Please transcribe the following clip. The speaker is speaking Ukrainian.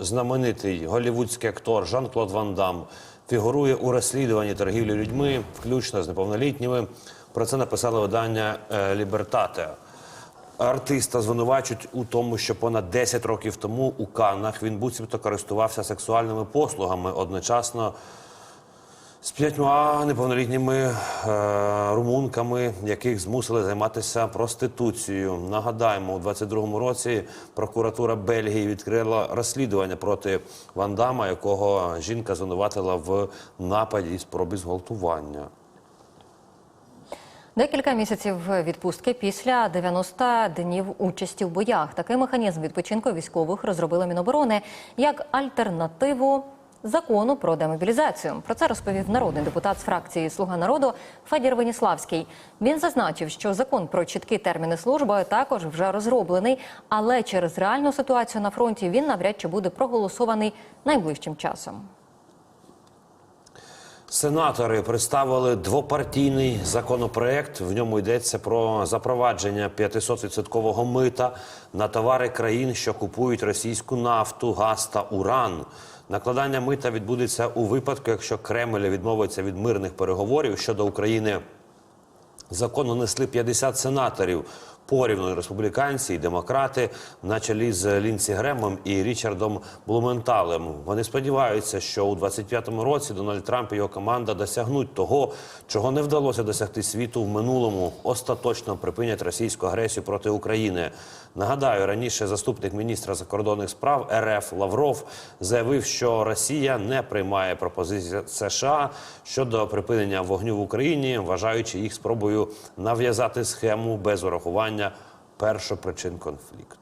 знаменитий голівудський актор Жан-Клод Ван Дам фігурує у розслідуванні торгівлі людьми, включно з неповнолітніми. Про це написало видання е, Лібертате. Артиста звинувачують у тому, що понад 10 років тому у Каннах він буцімто користувався сексуальними послугами одночасно з п'ятьма неповнолітніми е, румунками, яких змусили займатися проституцією. Нагадаємо, у 22-му році прокуратура Бельгії відкрила розслідування проти Вандама, якого жінка звинуватила в нападі і спробі зґвалтування. Декілька місяців відпустки після 90 днів участі в боях. Такий механізм відпочинку військових розробили Міноборони як альтернативу закону про демобілізацію. Про це розповів народний депутат з фракції Слуга народу Федір Веніславський. Він зазначив, що закон про чіткі терміни служби також вже розроблений, але через реальну ситуацію на фронті він навряд чи буде проголосований найближчим часом. Сенатори представили двопартійний законопроект. В ньому йдеться про запровадження 500-відсоткового мита на товари країн, що купують російську нафту, газ та уран. Накладання мита відбудеться у випадку, якщо Кремль відмовиться від мирних переговорів щодо України. Закон внесли 50 сенаторів. Порівну республіканці і демократи на чолі з Лінсі Гремом і Річардом Блументалем. Вони сподіваються, що у 25-му році Дональд Трамп і його команда досягнуть того, чого не вдалося досягти світу в минулому. Остаточно припинять російську агресію проти України. Нагадаю, раніше заступник міністра закордонних справ РФ Лавров заявив, що Росія не приймає пропозиції США щодо припинення вогню в Україні, вважаючи їх спробою нав'язати схему без урахування першопричин конфлікту.